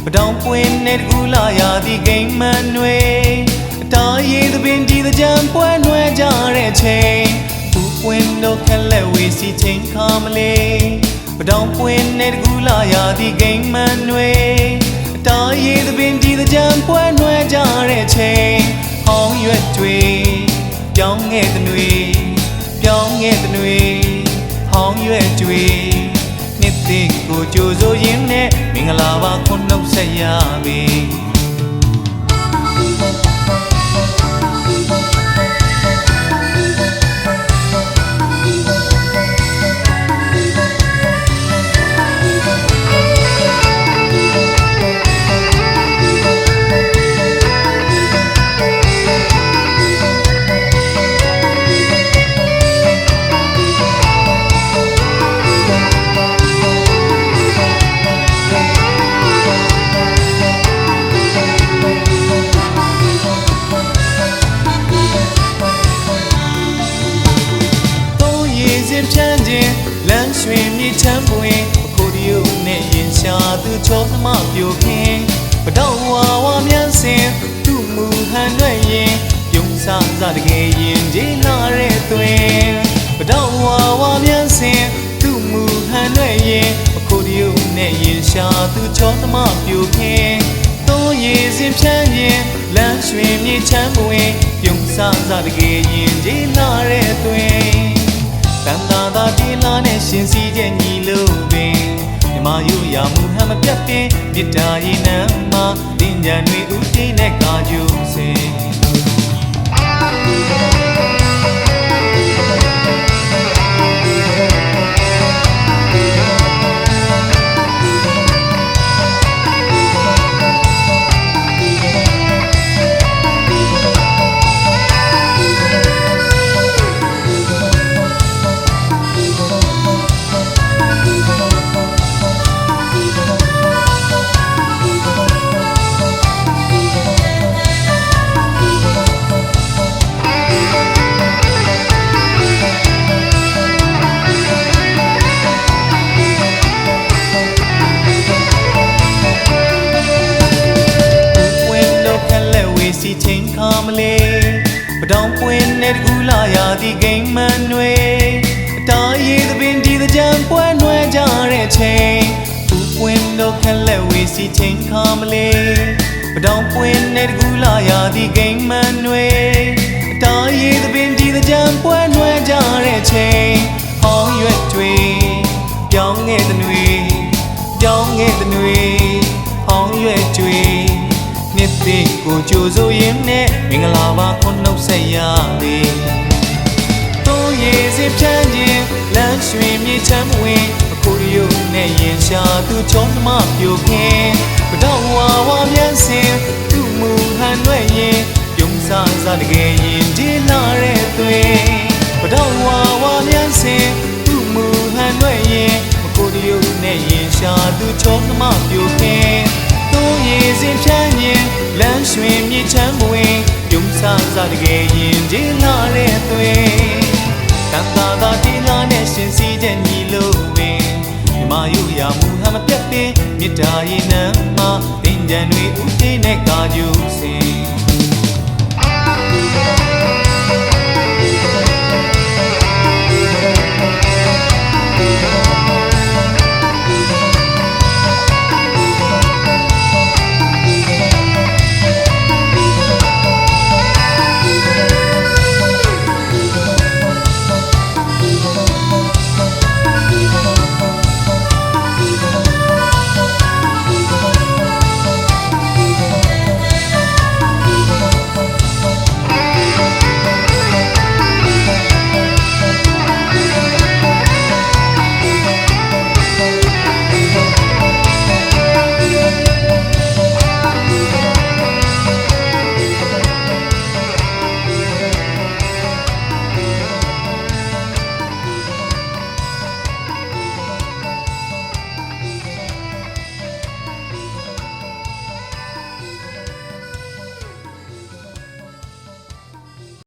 ချိန်ခါမလေးပတောင်ပွင့်နဲ့တကူလာရသည်ဂိမ်းမန်တွေအတားရည်သပင်ဒီတဲ့ကြံပွဲနွယ်ကြတဲ့ချိန်ဘူပွင့်တော့ခက်လက်ဝေးစီချိန်ခါမလေးပတောင်ပွင့်နဲ့တကူလာရသည်ဂိမ်းမန်တွေအတားရည်သပင်ဒီတဲ့ကြံပွဲနွယ်ကြတဲ့ချိန်ဟောင်းရွက်တွေပြောင်းငဲ့တဲ့တွေပြောင်းငဲ့တဲ့တွေဟောင်းရွက်တွေနှစ်သိကိုကြိုဆိုရင်းနဲ့မင်္ဂလာပါ ခွ င်ဖြန်းခြင်းလမ်းရွှင်မြေချမ်းပွင့်အခုဒီယုနဲ့ရင်ရှာသူချောနှမပြိုခင်းပတော့ဝါဝါမြန်စင်သူ့မူဟန်ရွက်ရင်ပြုံးစားစားတကယ်ရင်ဒီလာတဲ့သွင်ပတော့ဝါဝါမြန်စင်သူ့မူဟန်ရွက်ရင်အခုဒီယုနဲ့ရင်ရှာသူချောနှမပြိုခင်းသုံးရည်စင်ဖြန်းခြင်းလမ်းရွှင်မြေချမ်းပွင့်ပြုံးစားစားတကယ်ရင်ဒီ မြမယူရမှုဟမပြတ်တင်မြစ်တာရင်နမ်းမှာတင်ကြံတွေဦးတိနဲ့ကာ တောင်ပွင့်နဲ့တကူလာရသည်ဂိမ်းမန်တွေအတားရည်သပင်ဒီတဲ့ကြံပွဲနွယ်ကြတဲ့ချိန်ဘူပွင့်တော့ခက်လက်ဝေးစီချင်းခါမလေးပတောင်ပွင့်နဲ့တကူလာရသည်ဂိမ်းမန်တွေအတားရည်သပင်ဒီတဲ့ကြံပွဲနွယ်ကြတဲ့ချိန်ဟောင်းရွက်တွေပြောင်းငဲ့တဲ့တွေပြောင်းငဲ့တဲ့တွေဟောင်းရွက်တွေနှစ်သိကိုကြိုဆိုရင်းနဲ့မင်္ဂလာ ပါခွန်းနှုတ်ဆက်ရပြီ။သုံးရည်စင်ဖြန်းခြင်းလမ်းရွှင်မြေချမ်းဝင်အခုဒီယုနဲ့ရင်ရှာသူချောနှမပြိုခင်းဘတော့ဝါဝါမြန်စင်သူ့မူဟန်ွဲ့ရင်ပြုံးစားစားတကယ်ရင်ဒီလာတဲ့သွေးဘတော့ဝါဝါမြန်စင်သူ့မူဟန်ွဲ့ရင်အခုဒီယုနဲ့ရင်ရှာသူချောနှမပြိုခင်းသုံးရည်စင်ဖြန်းရင်လမ်းရွှင်မြေချမ်းပွင့်ပြုံး စားစားတကယ်ရင်ဒီလာတဲ့သွေးတန်တာသာတီလာနဲ့ရှင်စီတဲ့ညီလို့ပင်မြမယူရမှုဟမပြတ်ပင်မြစ်တာရင်နမ်းမှာတင်ကြံတွေဦးတိနဲ့ကာကျူစင်